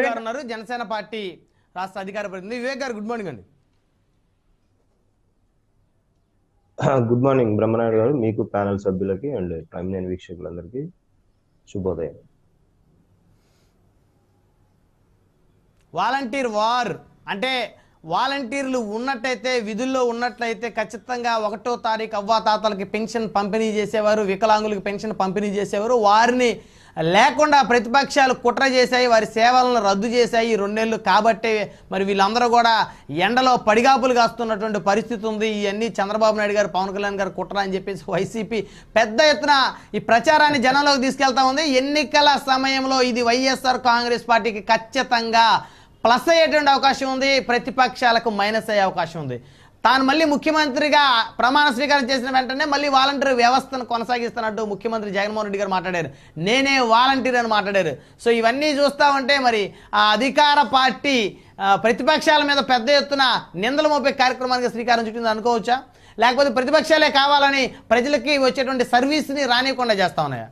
గారు ఉన్నారు జనసేన పార్టీ రాష్ట్ర అధికార ప్రతినిధి. వివేక్ గారు గుడ్ మార్నింగ్ అండి. Good morning. బ్రహ్మనాయుడు గారు మీకు ప్యానల్ సభ్యులకి అండ్ ప్రైమ్ నైన్ వీక్షకులందరికీ శుభోదయం. వాలంటీర్ వార్ అంటే వాలంటీర్లు ఉన్నట్టయితే విధుల్లో ఉన్నట్లయితే ఖచ్చితంగా ఒకటో తారీఖు అవ్వాతాతలకి పెన్షన్ పంపిణీ చేసేవారు వికలాంగులకు పెన్షన్ పంపిణీ చేసేవారు. వారిని లేకుండా ప్రతిపక్షాలు కుట్ర చేశాయి వారి సేవలను రద్దు చేశాయి ఈ రెండేళ్ళు. కాబట్టే మరి వీళ్ళందరూ కూడా ఎండలో పడిగాపులు కాస్తున్నటువంటి పరిస్థితి ఉంది. ఇవన్నీ చంద్రబాబు నాయుడు గారు పవన్ కళ్యాణ్ గారు కుట్ర అని చెప్పేసి వైసీపీ పెద్ద ఎత్తున ఈ ప్రచారాన్ని జనంలోకి తీసుకెళ్తా ఉంది. ఎన్నికల సమయంలో ఇది వైఎస్ఆర్ కాంగ్రెస్ పార్టీకి ఖచ్చితంగా ప్లస్ అయ్యేటువంటి అవకాశం ఉంది. ప్రతిపక్షాలకు మైనస్ అయ్యే అవకాశం ఉంది. తాను మళ్ళీ ముఖ్యమంత్రిగా ప్రమాణ స్వీకారం చేసిన వెంటనే మళ్ళీ వాలంటీర్ వ్యవస్థను కొనసాగిస్తున్నట్టు ముఖ్యమంత్రి జగన్మోహన్ రెడ్డి గారు మాట్లాడారు. నేనే వాలంటీర్ అని మాట్లాడారు. సో ఇవన్నీ చూస్తా ఉంటే మరి ఆ అధికార పార్టీ ప్రతిపక్షాల మీద పెద్ద ఎత్తున నిందలు మోపే కార్యక్రమానికి శ్రీకారం చుట్టింది అనుకోవచ్చా? లేకపోతే ప్రతిపక్షాలే కావాలని ప్రజలకి వచ్చేటువంటి సర్వీస్ని రానియకుండా చేస్తా ఉన్నాయా?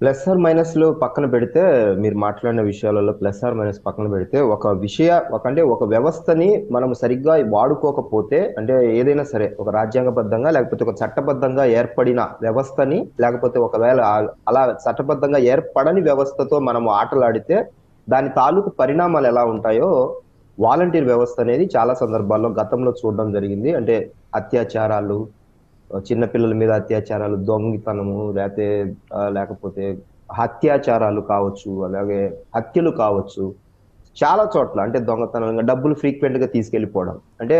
ప్లస్ ఆర్ మైనస్లు పక్కన పెడితే మీరు మాట్లాడిన విషయాలలో ప్లస్ ఆర్ మైనస్ పక్కన పెడితే ఒక విషయ ఒక అంటే ఒక వ్యవస్థని మనం సరిగ్గా వాడుకోకపోతే అంటే ఏదైనా సరే ఒక రాజ్యాంగబద్ధంగా లేకపోతే ఒక చట్టబద్ధంగా ఏర్పడిన వ్యవస్థని లేకపోతే ఒకవేళ అలా చట్టబద్ధంగా ఏర్పడని వ్యవస్థతో మనం ఆటలాడితే దాని తాలూకు పరిణామాలు ఎలా ఉంటాయో వాలంటీర్ వ్యవస్థ అనేది చాలా సందర్భాల్లో గతంలో చూడడం జరిగింది. అంటే అత్యాచారాలు చిన్నపిల్లల మీద అత్యాచారాలు దొంగతనము లేకపోతే లేకపోతే అత్యాచారాలు కావచ్చు అలాగే హత్యలు కావచ్చు చాలా చోట్ల అంటే దొంగతనం డబ్బులు ఫ్రీక్వెంట్గా తీసుకెళ్ళిపోవడం అంటే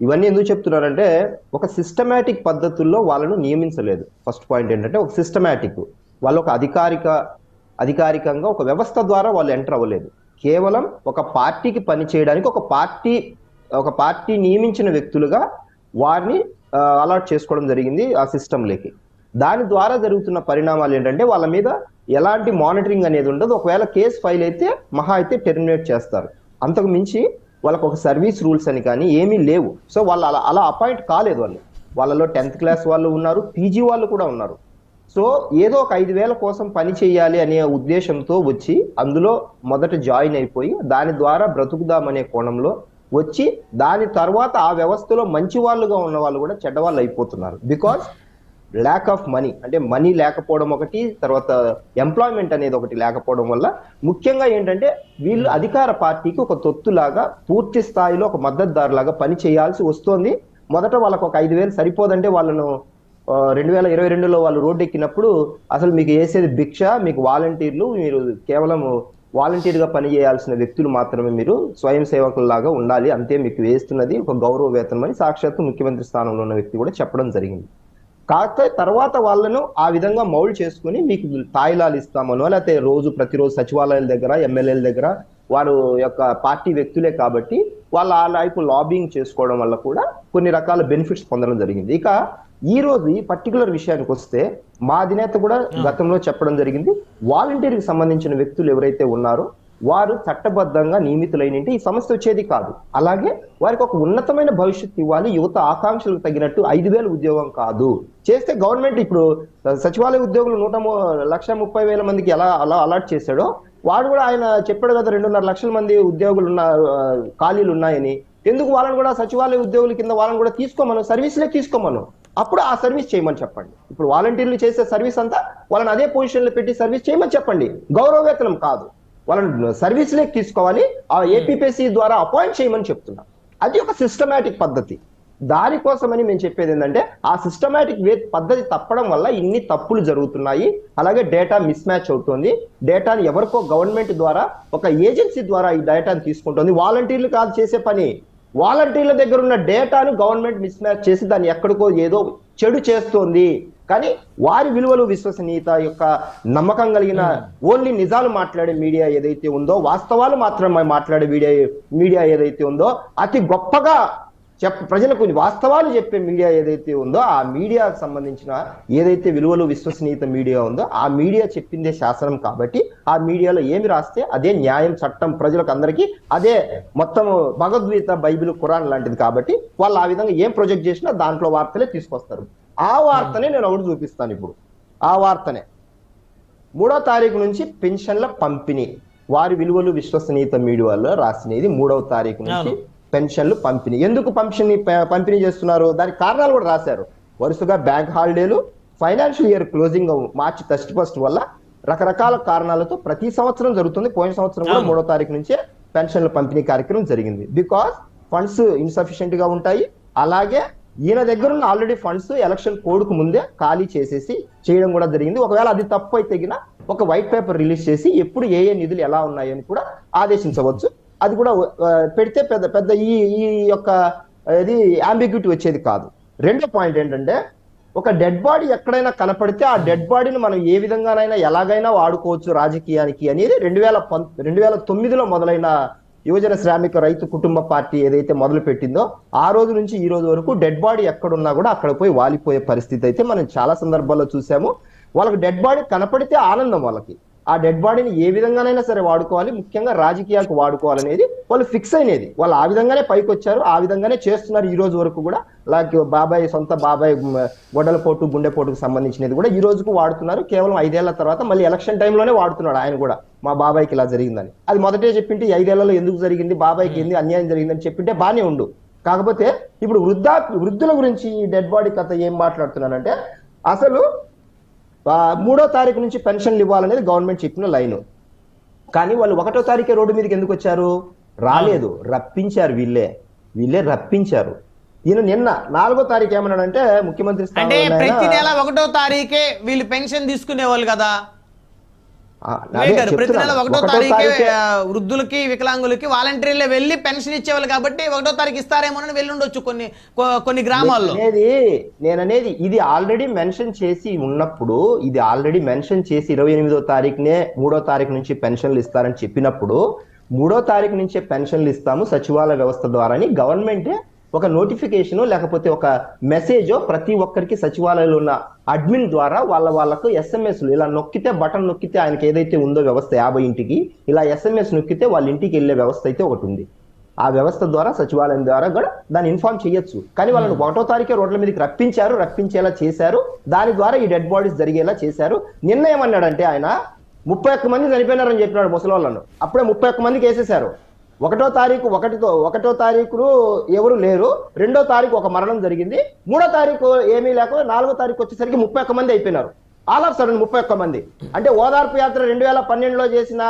ఇవన్నీ ఎందుకు చెప్తున్నారంటే ఒక సిస్టమేటిక్ పద్ధతుల్లో వాళ్ళను నియమించలేదు. ఫస్ట్ పాయింట్ ఏంటంటే ఒక సిస్టమేటిక్ వాళ్ళు ఒక అధికారిక అధికారికంగా ఒక వ్యవస్థ ద్వారా వాళ్ళు ఎంటర్ అవ్వలేదు. కేవలం ఒక పార్టీకి పని చేయడానికి ఒక పార్టీ ఒక పార్టీ నియమించిన వ్యక్తులుగా వారిని అలాట్ చేసుకోవడం జరిగింది ఆ సిస్టంలోకి. దాని ద్వారా జరుగుతున్న పరిణామాలు ఏంటంటే వాళ్ళ మీద ఎలాంటి మానిటరింగ్ అనేది ఉండదు. ఒకవేళ కేసు ఫైల్ అయితే మహా అయితే టెర్మినేట్ చేస్తారు. అంతకు మించి వాళ్ళకు ఒక సర్వీస్ రూల్స్ అని కానీ ఏమీ లేవు. సో వాళ్ళు అలా అలా అపాయింట్ కాలేదు వాళ్ళు. వాళ్ళలో టెన్త్ క్లాస్ వాళ్ళు ఉన్నారు పీజీ వాళ్ళు కూడా ఉన్నారు. సో ఏదో ఒక ఐదు వేల కోసం పని చేయాలి అనే ఉద్దేశంతో వచ్చి అందులో మొదట జాయిన్ అయిపోయి దాని ద్వారా బ్రతుకుదామనే కోణంలో వచ్చి దాని తర్వాత ఆ వ్యవస్థలో మంచి వాళ్ళుగా ఉన్న వాళ్ళు కూడా చెడ్డవాళ్ళు అయిపోతున్నారు. బికాస్ ల్యాక్ ఆఫ్ మనీ అంటే మనీ లేకపోవడం ఒకటి తర్వాత ఎంప్లాయ్మెంట్ అనేది ఒకటి లేకపోవడం వల్ల ముఖ్యంగా ఏంటంటే వీళ్ళు అధికార పార్టీకి ఒక తొత్తులాగా పూర్తి స్థాయిలో ఒక మద్దతుదారులాగా పని చేయాల్సి వస్తోంది. మొదట వాళ్ళకు ఒక ఐదు వేలు సరిపోదంటే వాళ్ళను రెండు వేల ఇరవై రెండులో వాళ్ళు రోడ్డు ఎక్కినప్పుడు అసలు మీకు వేసేది భిక్ష మీకు వాలంటీర్లు మీరు కేవలం వాలంటీర్గా పనిచేయాల్సిన వ్యక్తులు మాత్రమే మీరు స్వయం సేవకుల్లాగా ఉండాలి. అంతే మీకు వేస్తున్నది ఒక గౌరవ వేతనం అని సాక్షాత్తు ముఖ్యమంత్రి స్థానంలో ఉన్న వ్యక్తి కూడా చెప్పడం జరిగింది. కాకపోతే తర్వాత వాళ్ళను ఆ విధంగా మౌల్డ్ చేసుకుని మీకు తాయిలాలు ఇస్తామనో లేకపోతే రోజు ప్రతిరోజు సచివాలయాల దగ్గర ఎమ్మెల్యేల దగ్గర వారు యొక్క పార్టీ వ్యక్తులే కాబట్టి వాళ్ళు ఆ వైపు లాబింగ్ చేసుకోవడం వల్ల కూడా కొన్ని రకాల బెనిఫిట్స్ పొందడం జరిగింది. ఇక ఈ రోజు ఈ పర్టికులర్ విషయానికి వస్తే మా అధినేత కూడా గతంలో చెప్పడం జరిగింది. వాలంటీర్కి సంబంధించిన వ్యక్తులు ఎవరైతే ఉన్నారో వారు చట్టబద్ధంగా నియమితులైనంటే ఈ సమస్య వచ్చేది కాదు. అలాగే వారికి ఒక ఉన్నతమైన భవిష్యత్తు ఇవ్వాలి యువత ఆకాంక్షలకు తగినట్టు ఐదు వేల ఉద్యోగం కాదు. చేస్తే గవర్నమెంట్ ఇప్పుడు సచివాలయ ఉద్యోగులు నూట లక్ష ముప్పై వేల మందికి ఎలా అలా అలాట్ చేశాడో వాడు కూడా ఆయన చెప్పాడు కదా రెండున్నర లక్షల మంది ఉద్యోగులు ఉన్న ఖాళీలు ఉన్నాయని. ఎందుకు వాళ్ళని కూడా సచివాలయ ఉద్యోగుల కింద వాళ్ళని కూడా తీసుకోమను సర్వీస్లే తీసుకోమను? అప్పుడు ఆ సర్వీస్ చేయమని చెప్పండి. ఇప్పుడు వాలంటీర్లు చేసే సర్వీస్ అంతా వాళ్ళని అదే పొజిషన్లో పెట్టి సర్వీస్ చేయమని చెప్పండి. గౌరవవేతనం కాదు. వాళ్ళని సర్వీస్లే తీసుకోవాలి. ఆ ఏపీపీఎస్సీ ద్వారా అపాయింట్ చేయమని చెప్తున్నా. అది ఒక సిస్టమేటిక్ పద్ధతి. దానికోసమని మేము చెప్పేది ఏంటంటే ఆ సిస్టమేటిక్ వే పద్ధతి తప్పడం వల్ల ఇన్ని తప్పులు జరుగుతున్నాయి. అలాగే డేటా మిస్ మ్యాచ్ అవుతుంది. డేటాని ఎవరికో గవర్నమెంట్ ద్వారా ఒక ఏజెన్సీ ద్వారా ఈ డేటాని తీసుకుంటుంది. వాలంటీర్లు కాదు చేసే పని. వాలంటీర్ల దగ్గర ఉన్న డేటాను గవర్నమెంట్ మిస్ మ్యాచ్ చేసి దాన్ని ఎక్కడికో ఏదో చెడు చేస్తోంది. కానీ వారి విలువలు విశ్వసనీయత యొక్క నమ్మకం కలిగిన ఓన్లీ నిజాలు మాట్లాడే మీడియా ఏదైతే ఉందో వాస్తవాలు మాత్రమే మాట్లాడే మీడియా మీడియా ఏదైతే ఉందో అతి గొప్పగా చెప్ ప్రజలకు వాస్తవాలు చెప్పే మీడియా ఏదైతే ఉందో ఆ మీడియాకు సంబంధించిన ఏదైతే విలువలు విశ్వసనీయత మీడియా ఉందో ఆ మీడియా చెప్పిందే శాసనం కాబట్టి ఆ మీడియాలో ఏమి రాస్తే అదే న్యాయం చట్టం ప్రజలకు అందరికీ అదే మొత్తం భగవద్గీత బైబిల్ ఖురాన్ లాంటిది కాబట్టి వాళ్ళు ఆ విధంగా ఏం ప్రొజెక్ట్ చేసినా దాంట్లో వార్తలే తీసుకొస్తారు. ఆ వార్తనే నేను ఒకటి చూపిస్తాను ఇప్పుడు. ఆ వార్తనే. మూడో తారీఖు నుంచి పెన్షన్ల పంపిణీ. వారి విలువలు విశ్వసనీయత మీడియాలో రాసినది మూడవ తారీఖు నుంచి పెన్షన్లు పంపిణీ. ఎందుకు పంపిణీ పంపిణీ చేస్తున్నారు? దానికి కారణాలు కూడా రాశారు. వరుసగా bank హాలిడేలు financial year closing March thirty first వల్ల రకరకాల కారణాలతో ప్రతి సంవత్సరం జరుగుతుంది. పోయిన సంవత్సరం కూడా. మూడో తారీఖు నుంచే పెన్షన్ల పంపిణీ కార్యక్రమం జరిగింది. బికాస్ ఫండ్స్ ఇన్సఫిషియెంట్గా ఉంటాయి. అలాగే ఈయన దగ్గర ఉన్న ఆల్రెడీ ఫండ్స్ ఎలక్షన్ కోడ్కు ముందే ఖాళీ చేసేసి చేయడం కూడా జరిగింది. ఒకవేళ అది తప్పు అయితే ఒక వైట్ పేపర్ రిలీజ్ చేసి ఎప్పుడు ఏ ఏ నిధులు ఎలా ఉన్నాయని కూడా ఆదేశించవచ్చు. అది కూడా పెడితే పెద్ద పెద్ద ఈ ఈ యొక్క ఇది అంబిగ్యూటీ వచ్చేది కాదు. రెండో పాయింట్ ఏంటంటే ఒక డెడ్ బాడీ ఎక్కడైనా కనపడితే ఆ డెడ్ బాడీని మనం ఏ విధంగానైనా ఎలాగైనా వాడుకోవచ్చు రాజకీయానికి అనేది రెండు వేల పం రెండు వేల తొమ్మిదిలో మొదలైన యువజన శ్రామిక రైతు కుటుంబ పార్టీ ఏదైతే మొదలు పెట్టిందో ఆ రోజు నుంచి ఈ రోజు వరకు డెడ్ బాడీ ఎక్కడున్నా కూడా అక్కడ పోయి వాలిపోయే పరిస్థితి అయితే మనం చాలా సందర్భాల్లో చూసాము. వాళ్ళకి డెడ్ బాడీ కనపడితే ఆనందం వాళ్ళకి. ఆ డెడ్ బాడీని ఏ విధంగానైనా సరే వాడుకోవాలి ముఖ్యంగా రాజకీయాలకు వాడుకోవాలనేది వాళ్ళు ఫిక్స్ అయినది. వాళ్ళు ఆ విధంగానే పైకి వచ్చారు ఆ విధంగానే చేస్తున్నారు ఈ రోజు వరకు కూడా. అలాగే బాబాయ్ సొంత బాబాయ్ మ్, గొడ్డలపోటు గుండెపోటుకు సంబంధించినది కూడా ఈ రోజుకు వాడుతున్నారు. కేవలం ఐదేళ్ళ తర్వాత మళ్ళీ ఎలక్షన్ టైంలోనే వాడుతున్నాడు ఆయన కూడా. మా బాబాయ్కి ఇలా జరిగిందని. అది మొదటే చెప్పింటే ఐదేళ్ళలో ఎందుకు జరిగింది బాబాయ్కి ఎందుకు అన్యాయం జరిగిందని చెప్పింటే బానే ఉండు. కాకపోతే ఇప్పుడు వృద్ధా వృద్ధుల గురించి ఈ డెడ్ బాడీ కథ ఏం మాట్లాడుతున్నానంటే అసలు మూడో తారీఖు నుంచి పెన్షన్లు ఇవ్వాలనేది గవర్నమెంట్ చెప్పిన లైన్. కానీ వాళ్ళు ఒకటో తారీఖే రోడ్డు మీదకి ఎందుకు వచ్చారు? రాలేదు. రప్పించారు వీళ్ళే. వీళ్ళే రప్పించారు. ఈయన నిన్న నాలుగో తారీఖు ఏమన్నాడంటే ముఖ్యమంత్రి అంటే ప్రతి నెల ఒకటో తారీఖే వీళ్ళు పెన్షన్ తీసుకునేవాళ్ళు కదా. ప్రతి నెల. ఒకటో తారీఖే వృద్ధులకి వికలాంగులకి వాలంటీర్లే వెళ్ళి పెన్షన్ ఇచ్చేవాళ్ళు కాబట్టి ఒకటో తారీఖు ఇస్తారేమోనని వెళ్ళి ఉండొచ్చు కొన్ని కొన్ని గ్రామాల్లో అనేది నేననేది ఇది ఆల్రెడీ మెన్షన్ చేసి ఉన్నప్పుడు ఇది ఆల్రెడీ మెన్షన్ చేసి ఇరవై ఎనిమిదో తారీఖునే మూడో తారీఖు నుంచి పెన్షన్లు ఇస్తారని చెప్పినప్పుడు మూడో తారీఖు నుంచే పెన్షన్లు ఇస్తాము సచివాలయ వ్యవస్థ ద్వారా అని గవర్నమెంటే ఒక నోటిఫికేషన్ లేకపోతే ఒక మెసేజ్ ప్రతి ఒక్కరికి సచివాలయంలో ఉన్న అడ్మిన్ ద్వారా వాళ్ళ వాళ్ళకు ఎస్ఎంఎస్లు ఇలా నొక్కితే బటన్ నొక్కితే ఆయనకి ఏదైతే ఉందో వ్యవస్థ యాభై ఇంటికి ఇలా ఎస్ఎంఎస్ నొక్కితే వాళ్ళ ఇంటికి వెళ్ళే వ్యవస్థ అయితే ఒకటి ఉంది. ఆ వ్యవస్థ ద్వారా సచివాలయం ద్వారా కూడా దాన్ని ఇన్ఫార్మ్ చేయొచ్చు. కానీ వాళ్ళని ఒకటో తారీఖే రోడ్ల మీదకి రప్పించారు రప్పించేలా చేశారు. దాని ద్వారా ఈ డెడ్ బాడీస్ జరిగేలా చేశారు. నిన్న ఏమన్నాడంటే ఆయన ముప్పై ఒక్క మంది చనిపోయినారని చెప్పినాడు ముసలోళ్ళను. అప్పుడే ముప్పై ఒక్క మందికి వేసేశారు. ఒకటో తారీఖు ఒకటితో ఒకటో తారీఖులు ఎవరు లేరు. రెండో తారీఖు ఒక మరణం జరిగింది. మూడో తారీఖు ఏమీ లేక నాలుగో తారీఖు వచ్చేసరికి ముప్పై ఒక్క మంది అయిపోయినారు. ఆల్ ఆఫ్ సడన్ ముప్పై ఒక్క మంది. అంటే ఓదార్పు యాత్ర రెండు వేల పన్నెండులో చేసిన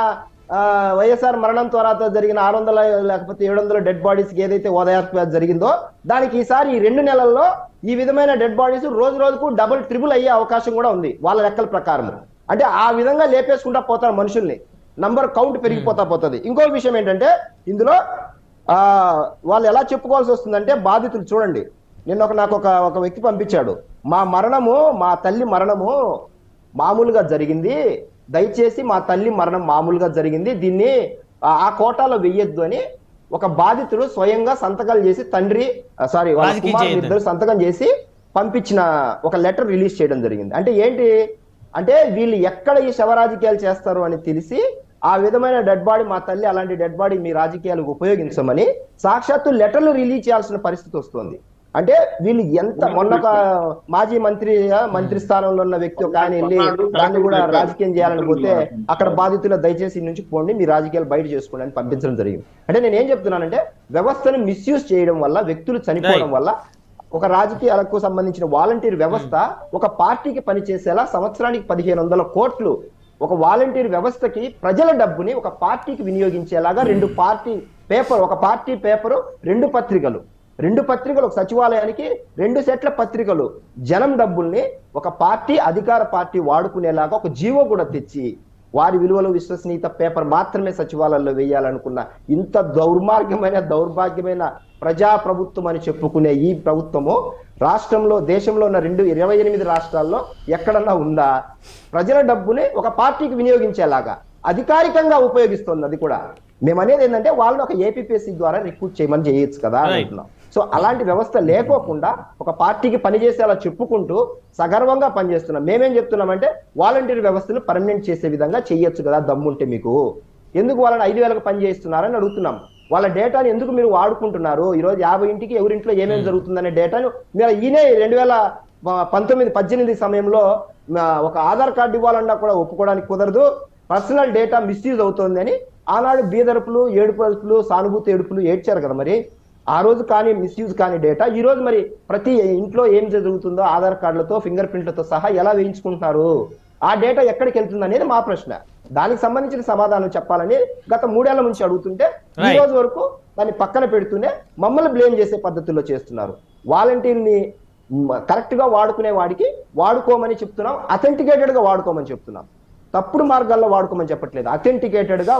వైఎస్ఆర్ మరణం తర్వాత జరిగిన ఆరు వందల లేకపోతే ఏడు వందల డెడ్ బాడీస్కి ఏదైతే ఓదార్పు యాత్ర జరిగిందో దానికి ఈసారి ఈ రెండు నెలల్లో ఈ విధమైన డెడ్ బాడీస్ రోజు రోజుకు డబుల్ ట్రిపుల్ అయ్యే అవకాశం కూడా ఉంది వాళ్ళ లెక్కల ప్రకారం అంటే ఆ విధంగా లేపేసుకుంటా పోతారు మనుషుల్ని. నంబర్ కౌంట్ పెరిగిపోతా పోతుంది. ఇంకో విషయం ఏంటంటే ఇందులో ఆ వాళ్ళు ఎలా చెప్పుకోవాల్సి వస్తుందంటే బాధితులు చూడండి. నిన్న ఒక నాకు ఒక ఒక వ్యక్తి పంపించాడు. మా మరణము మా తల్లి మరణము మామూలుగా జరిగింది. దయచేసి మా తల్లి మరణం మామూలుగా జరిగింది. దీన్ని ఆ- కోటాలో వెయ్యొద్దు అని ఒక బాధితుడు స్వయంగా సంతకాలు చేసి తండ్రి సారీ వాళ్ళ చేయొద్దని. ఇద్దరు సంతకం చేసి పంపించిన ఒక లెటర్ రిలీజ్ చేయడం జరిగింది. అంటే ఏంటి? అంటే వీళ్ళు ఎక్కడ ఈ శవ రాజకీయాలు చేస్తారు అని తెలిసి ఆ విధమైన డెడ్ బాడీ మా తల్లి అలాంటి డెడ్ బాడీ మీ రాజకీయాలకు ఉపయోగించమని సాక్షాత్తు లెటర్లు రిలీజ్ చేయాల్సిన పరిస్థితి వస్తుంది. అంటే వీళ్ళు ఎంత మొన్న ఒక మాజీ మంత్రి మంత్రి స్థానంలో ఉన్న వ్యక్తి ఒక ఆయన వెళ్ళి దాన్ని కూడా రాజకీయం చేయాలని పోతే అక్కడ బాధితుల దయచేసి నుంచి పోండి మీ రాజకీయాలు బయట చేసుకోండి అని పంపించడం జరిగింది. అంటే నేను ఏం చెప్తున్నానంటే వ్యవస్థను మిస్యూజ్ చేయడం వల్ల వ్యక్తులు చనిపోవడం వల్ల ఒక రాజకీయాలకు సంబంధించిన వాలంటీర్ వ్యవస్థ ఒక పార్టీకి పనిచేసేలా సంవత్సరానికి పదిహేను వందల కోట్లు ఒక వాలంటీర్ వ్యవస్థకి ప్రజల డబ్బుని ఒక పార్టీకి వినియోగించేలాగా రెండు పార్టీ పేపర్ ఒక పార్టీ పేపరు రెండు పత్రికలు. రెండు పత్రికలు ఒక సచివాలయానికి రెండు సెట్ల పత్రికలు. జనం డబ్బుల్ని ఒక పార్టీ అధికార పార్టీ వాడుకునేలాగా ఒక జీవో కూడా తెచ్చి వారి విలువలు విశ్వసనీయత పేపర్ మాత్రమే సచివాలయంలో వేయాలనుకున్న ఇంత దౌర్మార్గమైన దౌర్భాగ్యమైన ప్రజా ప్రభుత్వం అని చెప్పుకునే ఈ ప్రభుత్వము రాష్ట్రంలో దేశంలో ఉన్న రెండు ఇరవై ఎనిమిది రాష్ట్రాల్లో ఎక్కడన్నా ఉందా? ప్రజల డబ్బుని ఒక పార్టీకి వినియోగించేలాగా అధికారికంగా ఉపయోగిస్తుంది అది కూడా. మేము అనేది ఏంటంటే వాళ్ళని ఒక ఏపీపీఎస్సీ ద్వారా రిక్రూట్ చేయమని చేయొచ్చు కదా. అంటున్నాం. సో అలాంటి వ్యవస్థ లేకోకుండా ఒక పార్టీకి పనిచేసేలా చెప్పుకుంటూ సగర్వంగా పనిచేస్తున్నాం. మేమేం చెప్తున్నామంటే వాలంటీర్ వ్యవస్థను పర్మనెంట్ చేసే విధంగా చేయొచ్చు కదా దమ్ముంటే మీకు. ఎందుకు వాళ్ళని ఐదు వేలకు పని చేస్తున్నారని అడుగుతున్నాం. వాళ్ళ డేటాని ఎందుకు మీరు వాడుకుంటున్నారు? ఈ రోజు యాభై ఇంటికి ఎవరింట్లో ఏమేమి జరుగుతుందనే డేటాను మీరు ఈయనే రెండు వేల పంతొమ్మిది పద్దెనిమిది సమయంలో ఒక ఆధార్ కార్డు ఇవ్వాలన్నా కూడా ఒప్పుకోవడానికి కుదరదు. పర్సనల్ డేటా మిస్యూజ్ అవుతోంది అని ఆనాడు బీదరుపులు ఏడుపులు సానుభూతి ఏడుపులు ఏడ్చారు కదా మరి. ఆ రోజు కానీ మిస్యూజ్ కాని డేటా. ఈ రోజు మరి ప్రతి ఇంట్లో ఏం జరుగుతుందో ఆధార్ కార్డులతో ఫింగర్ ప్రింట్లతో సహా ఎలా వేయించుకుంటున్నారు? ఆ డేటా ఎక్కడికి వెళ్తుంది అనేది మా ప్రశ్న. దానికి సంబంధించిన సమాధానం చెప్పాలని గత మూడేళ్ళ నుంచి అడుగుతుంటే ఈ. రోజు వరకు దాన్ని పక్కన పెడుతూనే మమ్మల్ని బ్లేమ్ చేసే పద్ధతుల్లో చేస్తున్నారు. వాలంటీర్ని కరెక్ట్గా వాడుకునే వాడికి వాడుకోమని చెప్తున్నాం అథెంటికేటెడ్గా వాడుకోమని చెప్తున్నాం. తప్పుడు మార్గాల్లో వాడుకోమని చెప్పట్లేదు. అథెంటికేటెడ్గా